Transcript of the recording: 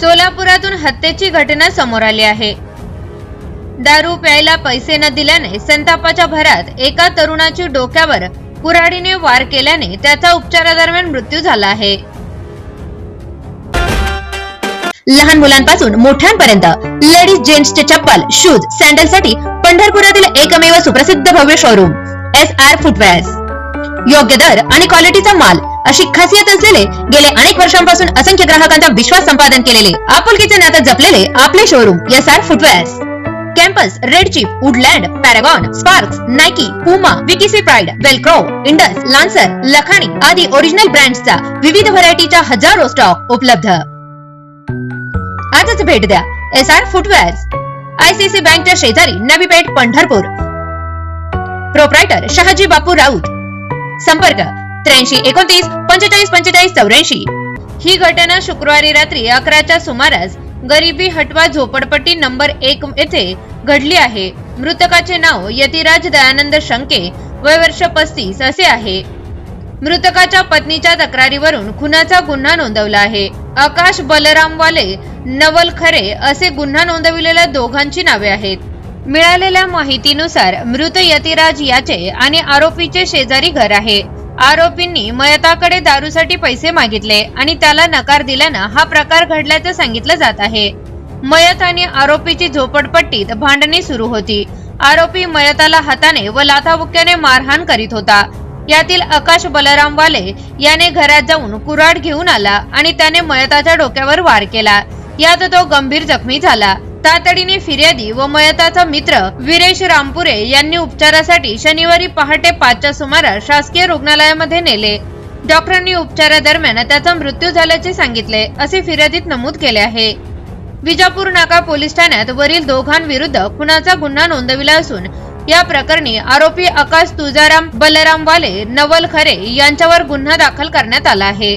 सोलापुरातून हत्येची घटना समोर आली आहे. दारू प्यायला पैसे न दिल्याने संतापाच्या भरात एका तरुणाची डोक्यावर कुऱ्हाडीने वार केल्याने त्याचा उपचारादरम्यान मृत्यू झाला आहे. लहान मुलांपासून मोठ्यांपर्यंत लेडीज जेंट्सचे चप्पल शूज सँडलसाठी पंढरपुरातील एकमेव सुप्रसिद्ध भव्य शोरूम एस आर फुटवेअर्स योग्य दर आणि क्वालिटीचा माल अशी खासियत असलेले गेले अनेक वर्षांपासून असंख्य ग्राहकांचा विश्वास संपादन केलेले आपुलकीचे नातं जपलेले आपले शोरूम या सार footwears Campus Red Chief Woodland Paragon Sparx Nike Puma VKC Pride Velcro Indus Lancer Lakhani आदी ओरिजिनल ब्रँडचा विविध व्हरायटीच्या हजारो स्टॉक उपलब्ध. आजच भेट द्या एस आर फुटवेअर्स आयसीसी बँकच्या शेजारी नवी पेठ पंढरपूर. प्रोप्रायटर शहाजी बापू राऊत. संपर्क त्र्याऐंशी एकोणतीस पंचेचाळीस पंचेचाळीस चौऱ्याऐंशी. ही घटना शुक्रवारी रात्री अकराच्या सुमारास गरिबी हटवा झोपडपट्टी नंबर एक येथे घडली आहे. मृतकाचे नाव यतिराज दयानंद शंके वय वर्ष पस्तीस असे आहे. मृतकाच्या पत्नीच्या तक्रारीवरून खुनाचा गुन्हा नोंदवला आहे. आकाश बलराम वाले नवल खरे असे गुन्हा नोंदविलेल्या दोघांची नावे आहेत. मिळालेल्या माहितीनुसार मृत यतिराज याचे आणि आरोपीचे शेजारी घर आहे. आरोपींनी मयताकडे दारूसाठी पैसे मागितले आणि त्याला नकार दिल्यानं हा प्रकार घडल्याचं सांगितलं जात आहे. मयत आणि आरोपीची झोपडपट्टीत भांडणी सुरू होती. आरोपी मयताला हाताने व लाथाबुक्याने मारहाण करीत होता. यातील आकाश बलराम वाले याने घरात जाऊन कुऱ्हाड घेऊन आला आणि त्याने मयताच्या डोक्यावर वार केला. यात तो गंभीर जखमी झाला. तातडीने फिर्यादी व मयताचा मित्र विरेश रामपुरे यांनी उपचारासाठी शनिवारी पहाटे पाचच्या सुमारास शासकीय रुग्णालयामध्ये नेले. डॉक्टरांनी उपचारादरम्यान त्याचा मृत्यू झाल्याचे सांगितले असे फिर्यादीत नमूद केले आहे. विजापूर नाका पोलीस ठाण्यात वरील दोघांविरुद्ध खुनाचा गुन्हा नोंदविला असून या प्रकरणी आरोपी आकाश तुळजाराम बलराम वाले नवल खरे यांच्यावर गुन्हा दाखल करण्यात आला आहे.